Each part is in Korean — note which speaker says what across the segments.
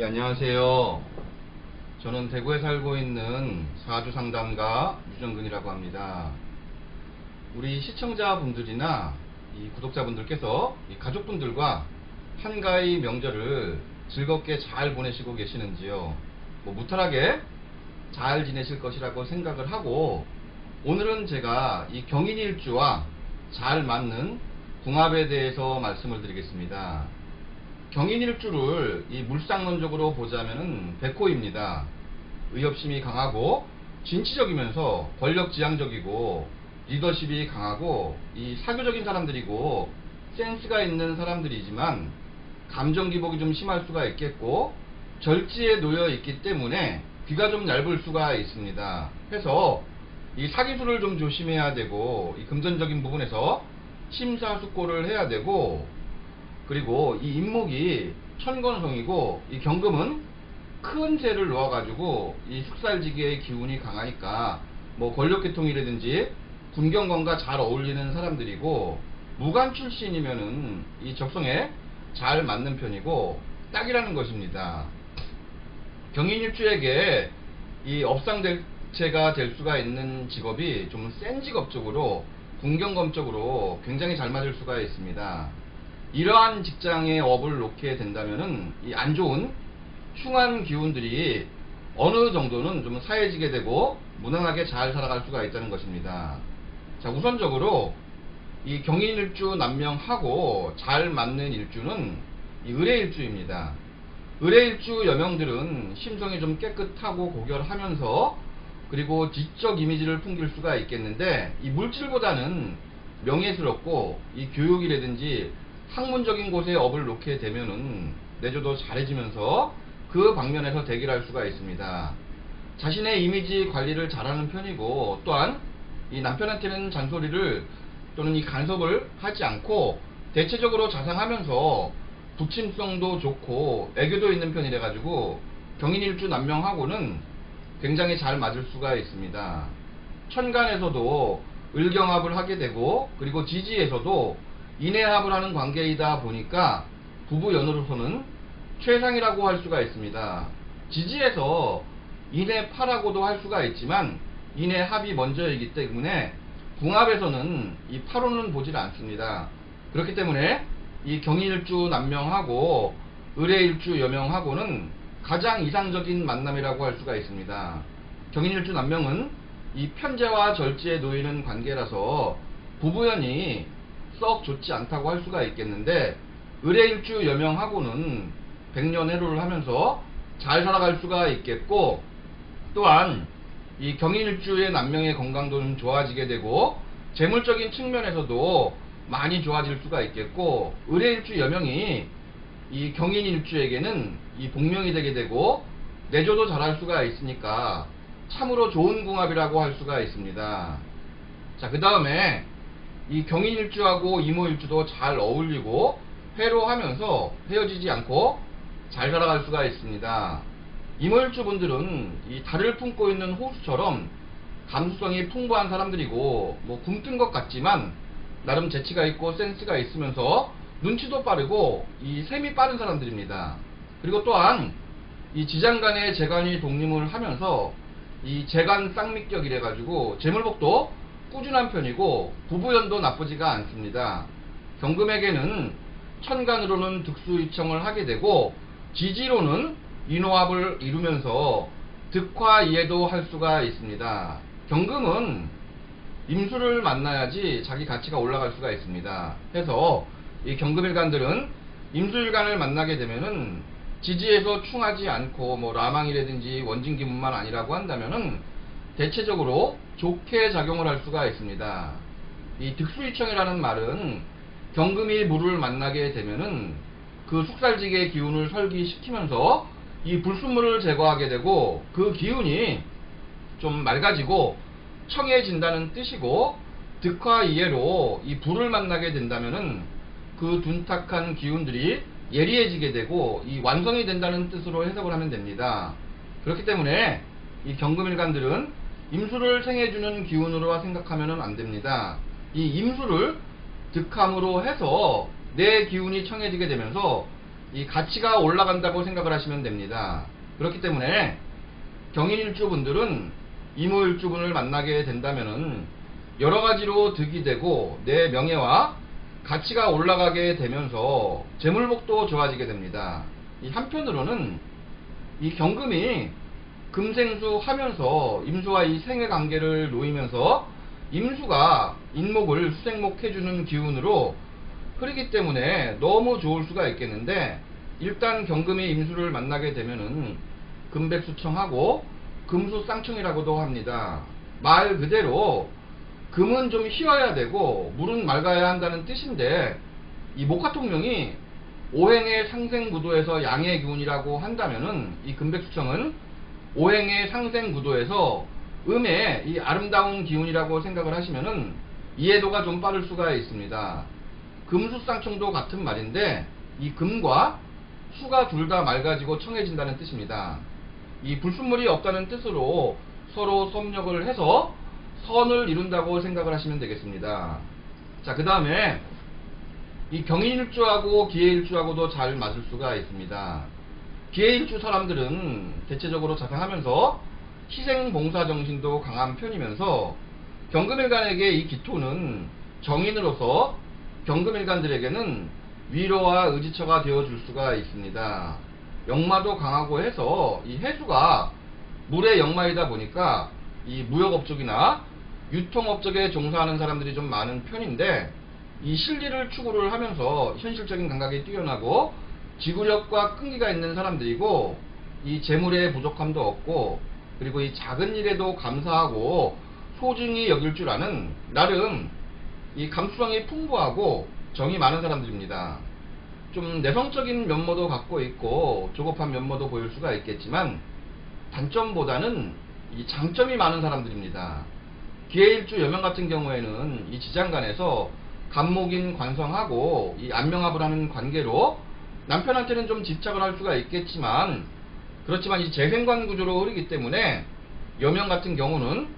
Speaker 1: 예, 안녕하세요. 저는 대구에 살고 있는 사주 상담가 유정근이라고 합니다. 우리 시청자분들이나 이 구독자분들께서 이 가족분들과 한가위 명절을 즐겁게 잘 보내시고 계시는지요? 뭐 무탈하게 잘 지내실 것이라고 생각을 하고 오늘은 제가 이 경인일주와 잘 맞는 궁합에 대해서 말씀을 드리겠습니다. 경인일주를 이 물상론적으로 보자면은 백호입니다. 의협심이 강하고 진취적이면서 권력지향적이고 리더십이 강하고 이 사교적인 사람들이고 센스가 있는 사람들이지만 감정 기복이 좀 심할 수가 있겠고 절지에 놓여 있기 때문에 귀가 좀 얇을 수가 있습니다. 해서 이 사기술을 좀 조심해야 되고 이 금전적인 부분에서 심사숙고를 해야 되고 그리고 이 임목이 천건성이고 이 경금은 큰 새를 놓아가지고 이 숙살지기의 기운이 강하니까 뭐 권력계통이라든지 군경관과 잘 어울리는 사람들이고 무관 출신이면은 이 적성에 잘 맞는 편이고 딱이라는 것입니다. 경인일주에게 이 업상대체가 될 수가 있는 직업이 좀 센 직업 쪽으로 군경검 쪽으로 굉장히 잘 맞을 수가 있습니다. 이러한 직장에 업을 놓게 된다면은 이 안 좋은 흉한 기운들이 어느 정도는 좀 사해지게 되고 무난하게 잘 살아갈 수가 있다는 것입니다. 자, 우선적으로 이 경인일주 남명하고 잘 맞는 일주는 이 의뢰일주입니다. 의뢰일주 여명들은 심성이 좀 깨끗하고 고결하면서 그리고 지적 이미지를 풍길 수가 있겠는데 이 물질보다는 명예스럽고 이 교육이라든지 학문적인 곳에 업을 놓게 되면은 내조도 잘해지면서 그 방면에서 대결할 수가 있습니다. 자신의 이미지 관리를 잘하는 편이고 또한 이 남편한테는 잔소리를 또는 이 간섭을 하지 않고 대체적으로 자상하면서 부침성도 좋고 애교도 있는 편이라 가지고 경인일주 남명하고는 굉장히 잘 맞을 수가 있습니다. 천간에서도 을경합을 하게 되고 그리고 지지에서도 인해합을 하는 관계이다 보니까 부부 연으로서는 최상이라고 할 수가 있습니다. 지지에서 인해파라고도 할 수가 있지만 인해합이 먼저이기 때문에 궁합에서는 이 파로는 보질 않습니다. 그렇기 때문에 이 경일주 남명하고 의뢰일주 여명하고는 가장 이상적인 만남이라고 할 수가 있습니다. 경인일주 남명은 이 편제와 절제에 놓이는 관계라서 부부연이 썩 좋지 않다고 할 수가 있겠는데 의뢰일주 여명하고는 백년 해로를 하면서 잘 살아갈 수가 있겠고 또한 이 경인일주의 남명의 건강도 좀 좋아지게 되고 재물적인 측면에서도 많이 좋아질 수가 있겠고 의뢰일주 여명이 이 경인일주에게는 이 복명이 되게 되고 내조도 잘할 수가 있으니까 참으로 좋은 궁합이라고 할 수가 있습니다. 자, 그 다음에 이 경인일주하고 이모일주도 잘 어울리고 회로하면서 헤어지지 않고 잘 살아갈 수가 있습니다. 이모일주 분들은 이 달을 품고 있는 호수처럼 감수성이 풍부한 사람들이고 뭐 굼뜬 것 같지만 나름 재치가 있고 센스가 있으면서 눈치도 빠르고 이 셈이 빠른 사람들입니다. 그리고 또한 이 지장 간의 재간이 독립을 하면서 이 재간 쌍미격이래 가지고 재물복도 꾸준한 편이고 부부연도 나쁘지가 않습니다. 경금에게는 천간으로는 득수 이청을 하게 되고 지지로는 인호합을 이루면서 득화 이해도 할 수가 있습니다. 경금은 임수를 만나야지 자기 가치가 올라갈 수가 있습니다. 해서 이 경금일간들은 임수일간을 만나게 되면은 지지에서 충하지 않고 뭐 라망이라든지 원진기문만 아니라고 한다면은 대체적으로 좋게 작용을 할 수가 있습니다. 이 득수이청이라는 말은 경금이 물을 만나게 되면은 그 숙살지기의 기운을 설기시키면서 이 불순물을 제거하게 되고 그 기운이 좀 맑아지고 청해진다는 뜻이고 득화 이해로 이 불을 만나게 된다면은 그 둔탁한 기운들이 예리해지게 되고 이 완성이 된다는 뜻으로 해석을 하면 됩니다. 그렇기 때문에 이 경금일간들은 임수를 생해주는 기운으로 생각하면 안 됩니다. 이 임수를 득함으로 해서 내 기운이 청해지게 되면서 이 가치가 올라간다고 생각을 하시면 됩니다. 그렇기 때문에 경인일주분들은 이모일주분을 만나게 된다면은 여러 가지로 득이 되고 내 명예와 가치가 올라가게 되면서 재물복도 좋아지게 됩니다. 이 한편으로는 이 경금이 금생수 하면서 임수와 이 생의 관계를 놓이면서 임수가 인목을 수생목 해주는 기운으로 흐르기 때문에 너무 좋을 수가 있겠는데 일단 경금이 임수를 만나게 되면은 금백수청하고 금수쌍청이라고도 합니다. 말 그대로 금은 좀 휘어야 되고 물은 맑아야 한다는 뜻인데 이 목화통령이 오행의 상생 구도에서 양의 기운이라고 한다면은 이 금백수청은 오행의 상생 구도에서 음의 이 아름다운 기운이라고 생각을 하시면은 이해도가 좀 빠를 수가 있습니다. 금수쌍청도 같은 말인데 이 금과 수가 둘 다 맑아지고 청해진다는 뜻입니다. 이 불순물이 없다는 뜻으로 서로 섭력을 해서 선을 이룬다고 생각을 하시면 되겠습니다. 자, 그 다음에 이 경인일주하고 기해일주하고도 잘 맞을 수가 있습니다. 기해일주 사람들은 대체적으로 자상하면서 희생봉사 정신도 강한 편이면서 경금일간에게 이 기토는 정인으로서 경금일간들에게는 위로와 의지처가 되어줄 수가 있습니다. 역마도 강하고 해서 이 해수가 물의 역마이다 보니까 이 무역업적이나 유통업적에 종사하는 사람들이 좀 많은 편인데 이 실리를 추구를 하면서 현실적인 감각이 뛰어나고 지구력과 끈기가 있는 사람들이고 이 재물의 부족함도 없고 그리고 이 작은 일에도 감사하고 소중히 여길 줄 아는 나름 이 감수성이 풍부하고 정이 많은 사람들입니다. 좀 내성적인 면모도 갖고 있고 조급한 면모도 보일 수가 있겠지만 단점보다는 이 장점이 많은 사람들입니다. 기해일주 여명 같은 경우에는 이 지장간에서 간목인 관성하고 이 안명합을 하는 관계로 남편한테는 좀 집착을 할 수가 있겠지만 그렇지만 이 재생관 구조로 흐르기 때문에 여명 같은 경우는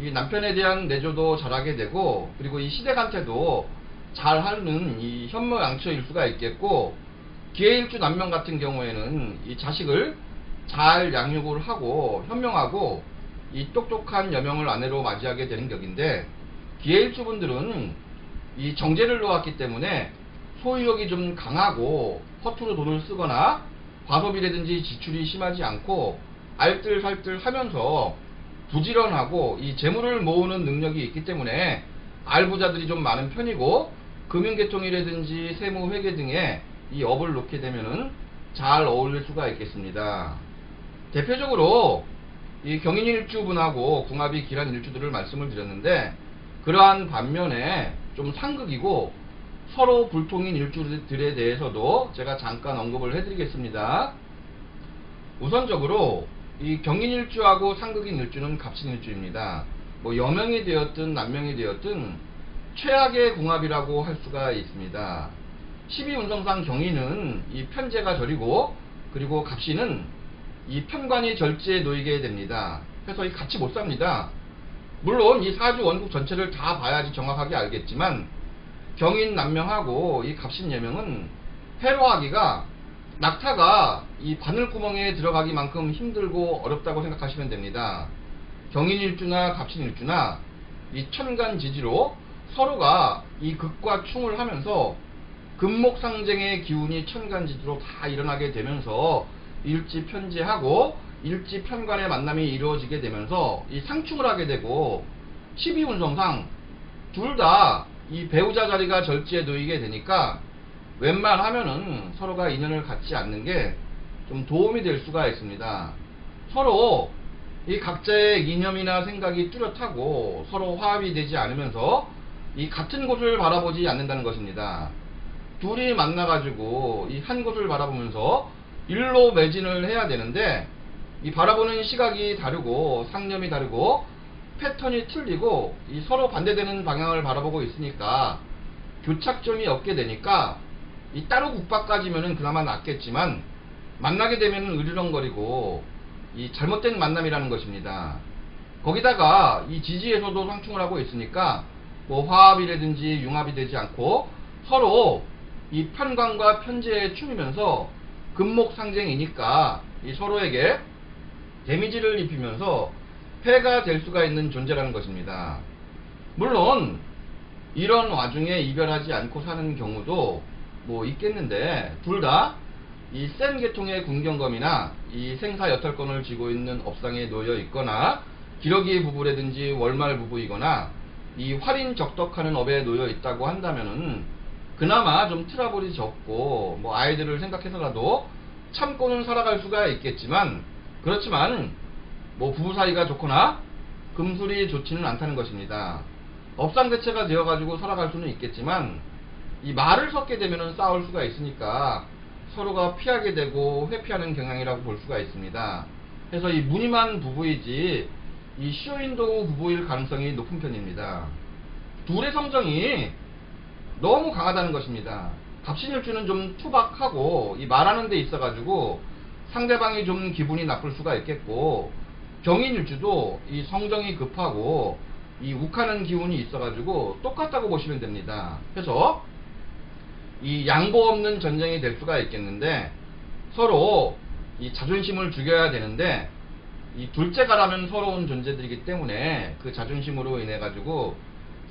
Speaker 1: 이 남편에 대한 내조도 잘하게 되고 그리고 이 시댁한테도 잘 하는 이 현모양처일 수가 있겠고 기해일주 남명 같은 경우에는 이 자식을 잘 양육을 하고 현명하고 이 똑똑한 여명을 아내로 맞이하게 되는 격인데 기해일주 분들은 이 정제를 놓았기 때문에 소유욕이 좀 강하고 허투루 돈을 쓰거나 과소비라든지 지출이 심하지 않고 알뜰살뜰 하면서 부지런하고 이 재물을 모으는 능력이 있기 때문에 알부자들이 좀 많은 편이고 금융계통이라든지 세무 회계 등에 이 업을 놓게 되면은 잘 어울릴 수가 있겠습니다. 대표적으로 이 경인일주분하고 궁합이 기란 일주들을 말씀을 드렸는데 그러한 반면에 좀 상극이고 서로 불통인 일주들에 대해서도 제가 잠깐 언급을 해드리겠습니다. 우선적으로 이 경인 일주하고 상극인 일주는 갑신일주입니다. 뭐 여명이 되었든 남명이 되었든 최악의 궁합이라고 할 수가 있습니다. 12운성상 경인은 이 편제가 절이고 그리고 갑신은 이 편관이 절제에 놓이게 됩니다. 그래서 이 같이 못 삽니다. 물론 이 사주 원국 전체를 다 봐야지 정확하게 알겠지만 경인 남명하고 이 갑신 예명은 해로하기가 낙타가 이 바늘구멍에 들어가기만큼 힘들고 어렵다고 생각하시면 됩니다. 경인일주나 갑신일주나 이 천간지지로 서로가 이 극과 충을 하면서 금목상쟁의 기운이 천간지지로 다 일어나게 되면서 일지 편제하고 일지편관의 만남이 이루어지게 되면서 이 상충을 하게 되고 12운성상 둘다 이 배우자 자리가 절지에 놓이게 되니까 웬만하면은 서로가 인연을 갖지 않는 게 좀 도움이 될 수가 있습니다. 서로 이 각자의 이념이나 생각이 뚜렷하고 서로 화합이 되지 않으면서 이 같은 곳을 바라보지 않는다는 것입니다. 둘이 만나가지고 이 한 곳을 바라보면서 일로 매진을 해야 되는데 이 바라보는 시각이 다르고 상념이 다르고 패턴이 틀리고 이 서로 반대되는 방향을 바라보고 있으니까 교착점이 없게 되니까 이 따로 국밥까지면은 그나마 낫겠지만 만나게 되면은 으르렁거리고 이 잘못된 만남이라는 것입니다. 거기다가 이 지지에서도 상충을 하고 있으니까 뭐 화합이라든지 융합이 되지 않고 서로 이 편관과 편제에 충이면서 금목 상징이니까 이 서로에게 데미지를 입히면서 폐가 될 수가 있는 존재라는 것입니다. 물론 이런 와중에 이별하지 않고 사는 경우도 뭐 있겠는데 둘 다 이 센 계통의 군경검이나 이 생사 여탈권을 쥐고 있는 업상에 놓여 있거나 기러기 부부라든지 월말 부부이거나 이 활인 적덕하는 업에 놓여 있다고 한다면은 그나마 좀 트러블이 적고 뭐 아이들을 생각해서라도 참고는 살아갈 수가 있겠지만 그렇지만 뭐 부부 사이가 좋거나 금술이 좋지는 않다는 것입니다. 업상대체가 되어가지고 살아갈 수는 있겠지만 이 말을 섞게 되면 싸울 수가 있으니까 서로가 피하게 되고 회피하는 경향이라고 볼 수가 있습니다. 그래서 이 무늬만 부부이지 이 쇼인도 부부일 가능성이 높은 편입니다. 둘의 성정이 너무 강하다는 것입니다. 갑신일주는 좀 투박하고 이 말하는 데 있어가지고 상대방이 좀 기분이 나쁠 수가 있겠고 경인일주도 이 성정이 급하고 이 욱하는 기운이 있어가지고 똑같다고 보시면 됩니다. 그래서 이 양보 없는 전쟁이 될 수가 있겠는데 서로 이 자존심을 죽여야 되는데 이 둘째가라면 서러운 존재들이기 때문에 그 자존심으로 인해 가지고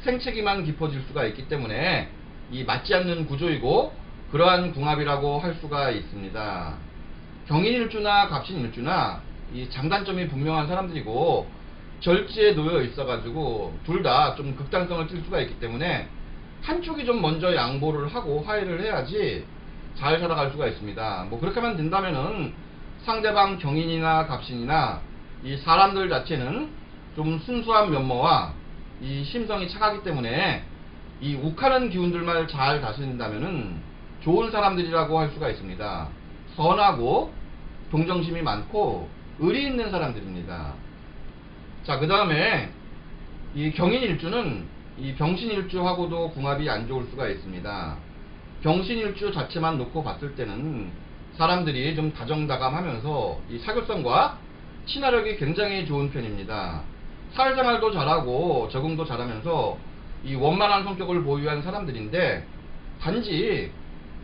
Speaker 1: 생채기만 깊어질 수가 있기 때문에 이 맞지 않는 구조이고 그러한 궁합이라고 할 수가 있습니다. 경인일주나 갑신일주나 이 장단점이 분명한 사람들이고 절지에 놓여 있어가지고 둘 다 좀 극단성을 띌 수가 있기 때문에 한쪽이 좀 먼저 양보를 하고 화해를 해야지 잘 살아갈 수가 있습니다. 뭐 그렇게 만 된다면은 상대방 경인이나 갑신이나 이 사람들 자체는 좀 순수한 면모와 이 심성이 착하기 때문에 이 욱하는 기운들만 잘 다스린다면은 좋은 사람들이라고 할 수가 있습니다. 선하고 동정심이 많고 의리 있는 사람들입니다. 자, 그 다음에 이 경인 일주는 이 병신 일주하고도 궁합이 안 좋을 수가 있습니다. 병신 일주 자체만 놓고 봤을 때는 사람들이 좀 다정다감하면서 이 사교성과 친화력이 굉장히 좋은 편입니다. 사회생활도 잘하고 적응도 잘하면서 이 원만한 성격을 보유한 사람들인데 단지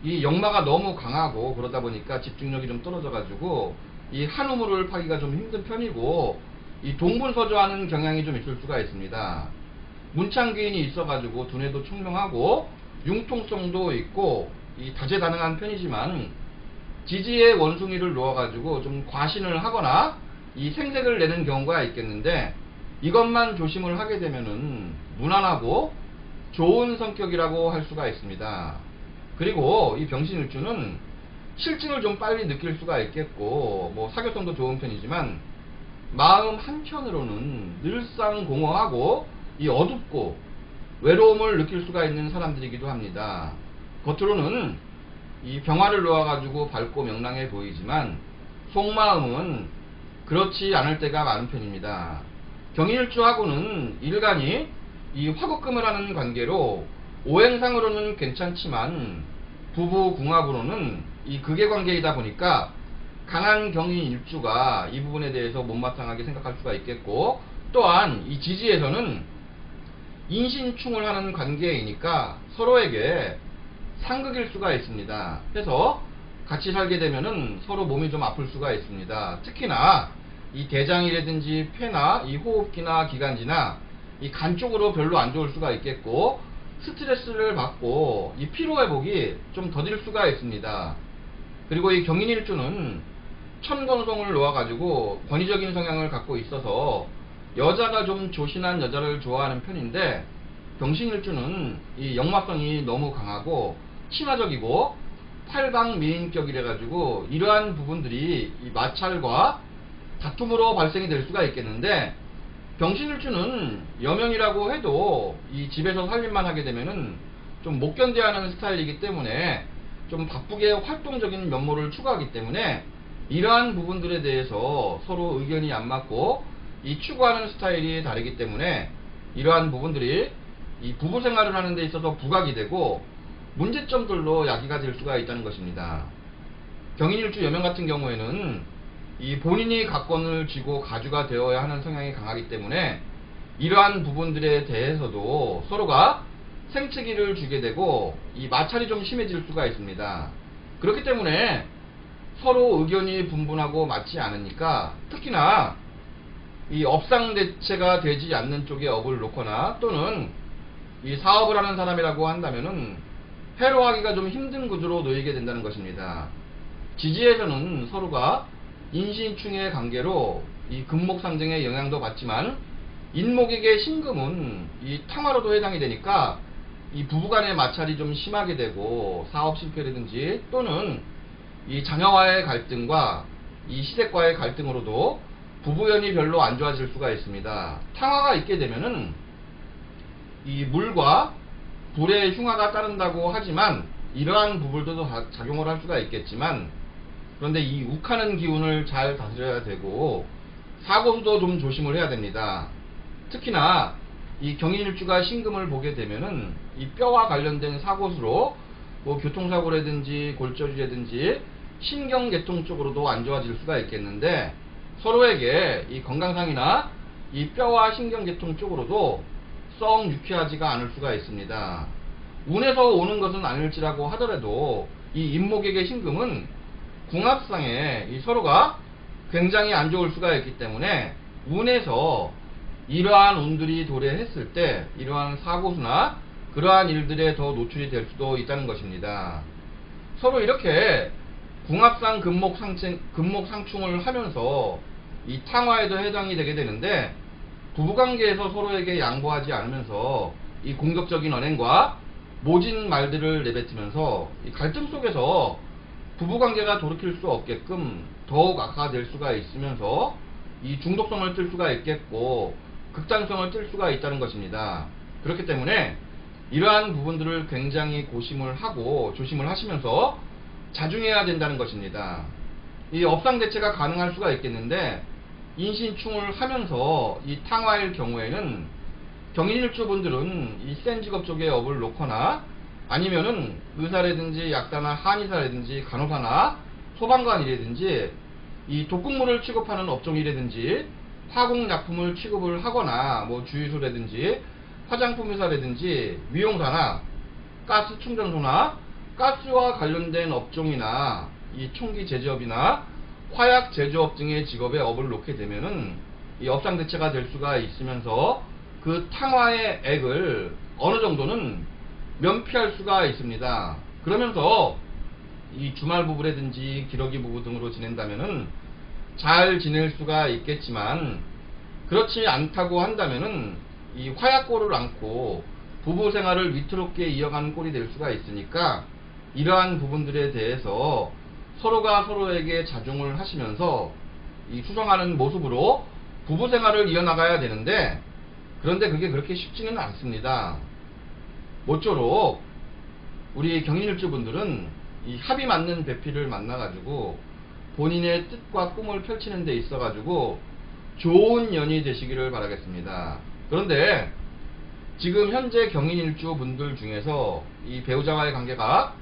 Speaker 1: 이 역마가 너무 강하고 그러다 보니까 집중력이 좀 떨어져가지고 이 한 우물을 파기가 좀 힘든 편이고 이 동분서주하는 경향이 좀 있을 수가 있습니다. 문창귀인이 있어가지고 두뇌도 총명하고 융통성도 있고 이 다재다능한 편이지만 지지의 원숭이를 놓아가지고 좀 과신을 하거나 이 생색을 내는 경우가 있겠는데 이것만 조심을 하게 되면은 무난하고 좋은 성격이라고 할 수가 있습니다. 그리고 이 병신일주는 실증을 좀 빨리 느낄 수가 있겠고 뭐 사교성도 좋은 편이지만 마음 한편으로는 늘상 공허하고 이 어둡고 외로움을 느낄 수가 있는 사람들이기도 합니다. 겉으로는 이 병화를 놓아가지고 밝고 명랑해 보이지만 속마음은 그렇지 않을 때가 많은 편입니다. 경일주하고는 일간이 이 화국금을 하는 관계로 오행상으로는 괜찮지만 부부 궁합으로는 이 극의 관계이다 보니까 강한 경인 일주가 이 부분에 대해서 못마땅하게 생각할 수가 있겠고 또한 이 지지에서는 인신충을 하는 관계이니까 서로에게 상극일 수가 있습니다. 그래서 같이 살게 되면은 서로 몸이 좀 아플 수가 있습니다. 특히나 이 대장이라든지 폐나 이 호흡기나 기관지나 이 간 쪽으로 별로 안 좋을 수가 있겠고 스트레스를 받고 이 피로 회복이 좀 더딜 수가 있습니다. 그리고 이 경인일주는 천건성을 놓아가지고 권위적인 성향을 갖고 있어서 여자가 좀 조신한 여자를 좋아하는 편인데 병신일주는 이 역마성이 너무 강하고 친화적이고 팔방 미인격이래 가지고 이러한 부분들이 이 마찰과 다툼으로 발생이 될 수가 있겠는데 병신일주는 여명이라고 해도 이 집에서 살림만 하게 되면은 좀 못 견뎌하는 스타일이기 때문에 좀 바쁘게 활동적인 면모를 추구하기 때문에 이러한 부분들에 대해서 서로 의견이 안 맞고 이 추구하는 스타일이 다르기 때문에 이러한 부분들이 이 부부 생활을 하는 데 있어서 부각이 되고 문제점들로 야기가 될 수가 있다는 것입니다. 경인일주 여명 같은 경우에는 이 본인이 가권을 쥐고 가주가 되어야 하는 성향이 강하기 때문에 이러한 부분들에 대해서도 서로가 생채기를 주게 되고 이 마찰이 좀 심해질 수가 있습니다. 그렇기 때문에 서로 의견이 분분하고 맞지 않으니까 특히나 이 업상 대체가 되지 않는 쪽에 업을 놓거나 또는 이 사업을 하는 사람이라고 한다면은 해로하기가 좀 힘든 구조로 놓이게 된다는 것입니다. 지지에서는 서로가 인신충의 관계로 이 금목 상정의 영향도 받지만 인목에게 신금은 이 탕화로도 해당이 되니까 이 부부간의 마찰이 좀 심하게 되고 사업 실패라든지 또는 이 자녀와의 갈등과 이 시댁과의 갈등으로도 부부연이 별로 안 좋아질 수가 있습니다. 탕화가 있게 되면은 이 물과 불의 흉화가 따른다고 하지만 이러한 부분들도 다 작용을 할 수가 있겠지만 그런데 이 욱하는 기운을 잘 다스려야 되고 사고수도 좀 조심을 해야 됩니다. 특히나 이 경인일주가 신금을 보게 되면은 이 뼈와 관련된 사고수로 뭐 교통사고라든지 골절이라든지 신경계통 쪽으로도 안 좋아질 수가 있겠는데 서로에게 이 건강상이나 이 뼈와 신경계통 쪽으로도 썩 유쾌하지가 않을 수가 있습니다. 운에서 오는 것은 아닐지라고 하더라도 이 인목에게 신금은 궁합상에 이 서로가 굉장히 안 좋을 수가 있기 때문에 운에서 이러한 운들이 도래했을 때 이러한 사고수나 그러한 일들에 더 노출이 될 수도 있다는 것입니다. 서로 이렇게 궁합상 금목 상충, 금목 상충을 하면서 이 탕화에도 해당이 되게 되는데 부부관계에서 서로에게 양보하지 않으면서 이 공격적인 언행과 모진 말들을 내뱉으면서 이 갈등 속에서 부부관계가 돌이킬 수 없게끔 더욱 악화될 수가 있으면서 이 중독성을 뜰 수가 있겠고 극단성을 뜰 수가 있다는 것입니다. 그렇기 때문에 이러한 부분들을 굉장히 고심을 하고 조심을 하시면서 자중해야 된다는 것입니다. 이 업상 대체가 가능할 수가 있겠는데 인신충을 하면서 이 탕화일 경우에는 경인일주 분들은 이 센 직업 쪽에 업을 놓거나 아니면은 의사라든지 약사나 한의사라든지 간호사나 소방관이라든지 이 독극물을 취급하는 업종이라든지 화공약품을 취급을 하거나 뭐 주유소라든지 화장품 회사라든지 미용사나 가스 충전소나 가스와 관련된 업종이나 이 총기 제조업이나 화약 제조업 등의 직업에 업을 놓게 되면은 이 업상 대체가 될 수가 있으면서 그 탕화의 액을 어느 정도는 면피할 수가 있습니다. 그러면서 이 주말 부부라든지 기러기 부부 등으로 지낸다면은 잘 지낼 수가 있겠지만 그렇지 않다고 한다면은 이 화약골을 안고 부부 생활을 위태롭게 이어가는 꼴이 될 수가 있으니까 이러한 부분들에 대해서 서로가 서로에게 자중을 하시면서 이 수정하는 모습으로 부부 생활을 이어나가야 되는데 그런데 그게 그렇게 쉽지는 않습니다. 모쪼록 우리 경인일주 분들은 이 합이 맞는 배필을 만나가지고 본인의 뜻과 꿈을 펼치는 데 있어 가지고 좋은 연이 되시기를 바라겠습니다. 그런데 지금 현재 경인일주 분들 중에서 이 배우자와의 관계가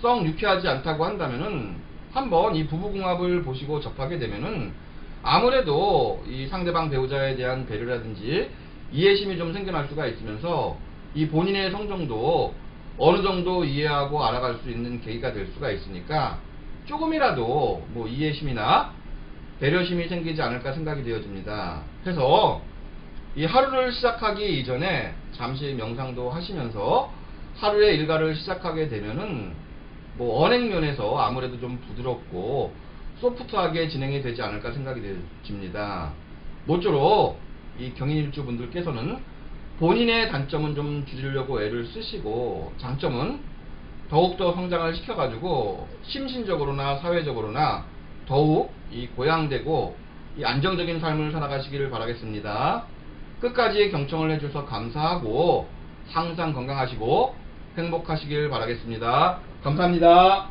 Speaker 1: 썩 유쾌하지 않다고 한다면은 한번 이 부부궁합을 보시고 접하게 되면은 아무래도 이 상대방 배우자에 대한 배려라든지 이해심이 좀 생겨날 수가 있으면서 이 본인의 성정도 어느 정도 이해하고 알아갈 수 있는 계기가 될 수가 있으니까 조금이라도 뭐 이해심이나 배려심이 생기지 않을까 생각이 되어집니다. 그래서 이 하루를 시작하기 이전에 잠시 명상도 하시면서 하루의 일과를 시작하게 되면은 뭐 언행면에서 아무래도 좀 부드럽고 소프트하게 진행이 되지 않을까 생각이 되어집니다. 모쪼록 이 경인일주 분들께서는 본인의 단점은 좀 줄이려고 애를 쓰시고 장점은 더욱더 성장을 시켜가지고 심신적으로나 사회적으로나 더욱 이 고양되고 이 안정적인 삶을 살아가시기를 바라겠습니다. 끝까지 경청을 해주셔서 감사하고 항상 건강하시고 행복하시길 바라겠습니다. 감사합니다.